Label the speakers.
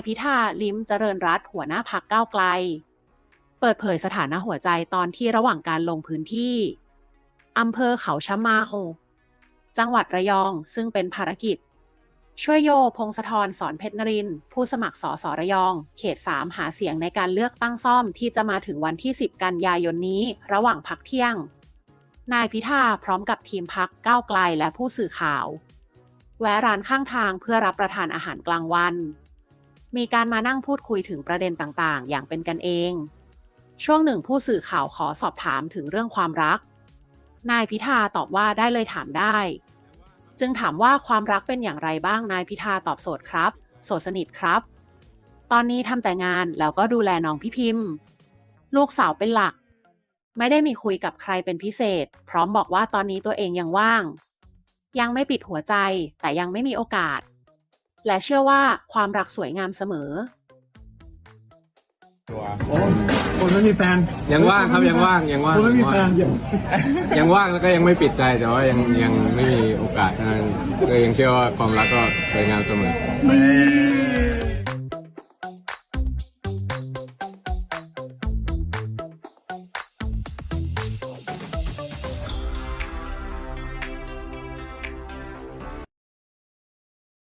Speaker 1: นายพิธาลิ้มเจริญรัตหัวหน้าพักก้าวไกล เปิดเผยสถานะหัวใจตอนที่ระหว่างการลงพื้นที่อำเภอเขาชะมาจังหวัดระยองซึ่งเป็นภารกิจ ช่วยโยพงศธรสอนเพชรนริน ผู้สมัครสอสอระยอง เขต 3 หาเสียงในการเลือกตั้งซ่อมที่จะมาถึงวันที่ 10 กันยายนนี้ ระหว่างพักเที่ยง นายพิธาพร้อมกับทีมพักก้าวไกลและผู้สื่อข่าว แวะร้านข้างทางเพื่อรับประทานอาหารกลางวัน มีการมานั่งพูดคุยถึงประเด็นต่างๆ อย่างเป็นกันเอง ช่วงหนึ่งผู้สื่อข่าวขอสอบถามถึงเรื่องความรัก นายพิธาตอบว่าได้เลยถามได้ จึงถามว่าความรักเป็นอย่างไรบ้างนายพิธาตอบโสดครับ โสดสนิทครับ ตอนนี้ทำแต่งานแล้วก็ดูแลน้องพี่พิมพ์ ลูกสาวเป็นหลัก ไม่ได้มีคุยกับใครเป็นพิเศษ พร้อมบอกว่าตอนนี้ตัวเองยังว่าง ยังไม่ปิดหัวใจแต่ยังไม่มีโอกาส และเชื่อว่าความรักสวยงามเสมอ
Speaker 2: โอ้คนไม่มีแฟน
Speaker 3: ยังว่างครับยังว่างยังว่าง
Speaker 2: คนไม่มีแฟน
Speaker 3: ยังว่างแล้วก็ยังไม่ปิดใจแต่ว่ายังยังไม่มีโอกาสเท่านั้นก็ยังเชื่อว่าความรักก็สวยงามเสมอ
Speaker 2: นี่